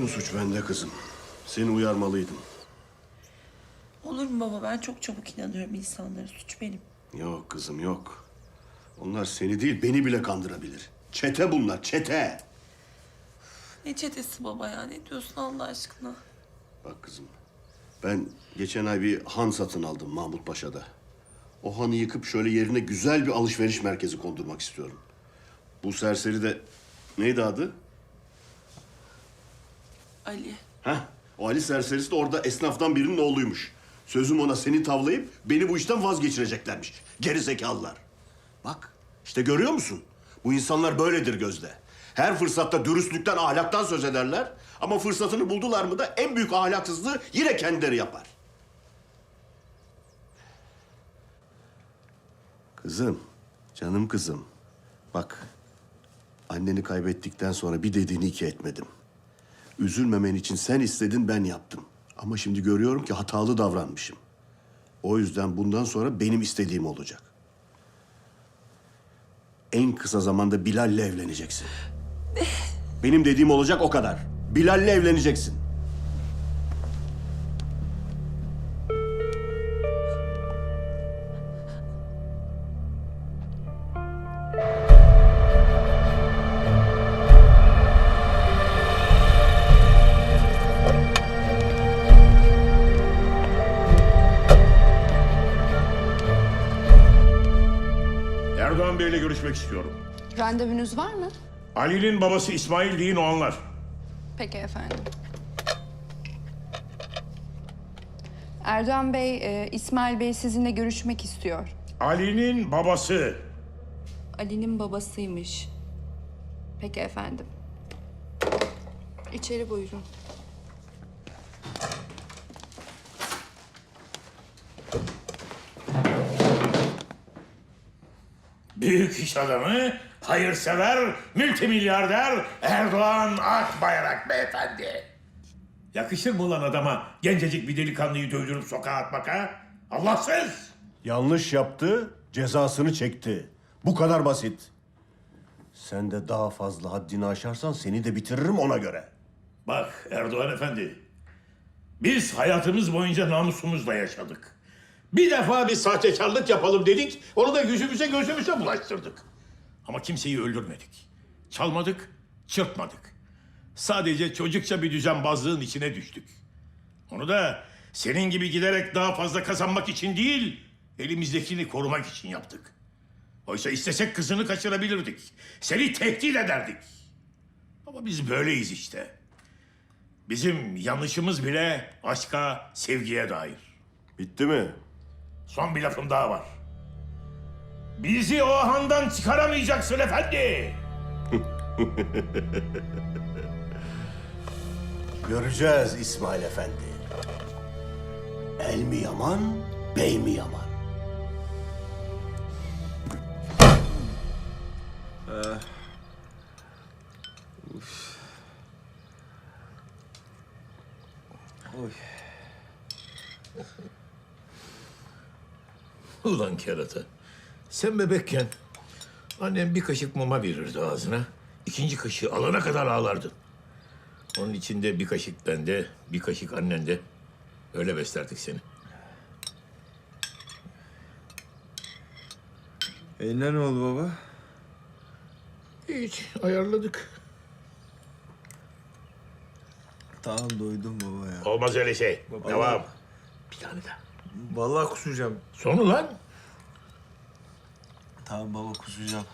Bütün suç bende kızım. Seni uyarmalıydım. Olur mu baba? Ben çok çabuk inanıyorum insanlara. Suç benim. Yok kızım yok. Onlar seni değil beni bile kandırabilir. Çete bunlar çete. Ne çetesi baba ya? Ne diyorsun Allah aşkına? Bak kızım ben geçen ay bir han satın aldım Mahmut Paşa'da. O hanı yıkıp şöyle yerine güzel bir alışveriş merkezi kondurmak istiyorum. Bu serseri de neydi adı? Ali. Heh, o Ali serserisi de orada esnaftan birinin oğluymuş. Sözüm ona seni tavlayıp beni bu işten vazgeçireceklermiş. Geri zekalılar. Bak işte görüyor musun? Bu insanlar böyledir Gözde. Her fırsatta dürüstlükten, ahlaktan söz ederler. Ama fırsatını buldular mı da en büyük ahlaksızlığı yine kendileri yapar. Kızım, canım kızım. Bak, anneni kaybettikten sonra bir dediğini iki etmedim. Üzülmemen için sen istedin ben yaptım. Ama şimdi görüyorum ki hatalı davranmışım. O yüzden bundan sonra benim istediğim olacak. En kısa zamanda Bilal'le evleneceksin. Benim dediğim olacak o kadar. Bilal'le evleneceksin. Erdoğan Bey'le görüşmek istiyorum. Randevunuz var mı? Ali'nin babası İsmail değil o anlar. Peki efendim. Erdoğan Bey, e, İsmail Bey sizinle görüşmek istiyor. Ali'nin babası. Ali'nin babasıymış. Peki efendim. İçeri buyurun. Büyük iş adamı, hayırsever, multimilyarder Erdoğan Akbayrak beyefendi. Yakışır mı lan adama gencecik bir delikanlıyı dövdürüp sokağa atmak ha? Allahsız! Yanlış yaptı, cezasını çekti. Bu kadar basit. Sen de daha fazla haddini aşarsan seni de bitiririm ona göre. Bak Erdoğan efendi, biz hayatımız boyunca namusumuzla yaşadık. Bir defa bir sahtekarlık yapalım dedik, onu da yüzümüze gözümüze bulaştırdık. Ama kimseyi öldürmedik. Çalmadık, çırpmadık. Sadece çocukça bir düzenbazlığın içine düştük. Onu da senin gibi giderek daha fazla kazanmak için değil, elimizdekini korumak için yaptık. Oysa istesek kızını kaçırabilirdik. Seni tehdit ederdik. Ama biz böyleyiz işte. Bizim yanlışımız bile aşka, sevgiye dair. Bitti mi? Son bir lafım daha var. Bizi o handan çıkaramayacaksın efendi. Göreceğiz İsmail Efendi. El mi yaman, bey mi yaman? Ulan kerata. Sen bebekken annem bir kaşık mama verirdi ağzına. İkinci kaşığı alana kadar ağlardın. Onun içinde bir kaşık bende, bir kaşık annende. Öyle beslerdik seni. Eline ne oldu baba? Hiç ayarladık. Tamam doydum baba ya. Olmaz öyle şey. Devam. Bir tane daha. Vallahi kusacağım. Sonu lan. Tamam baba kusacağım.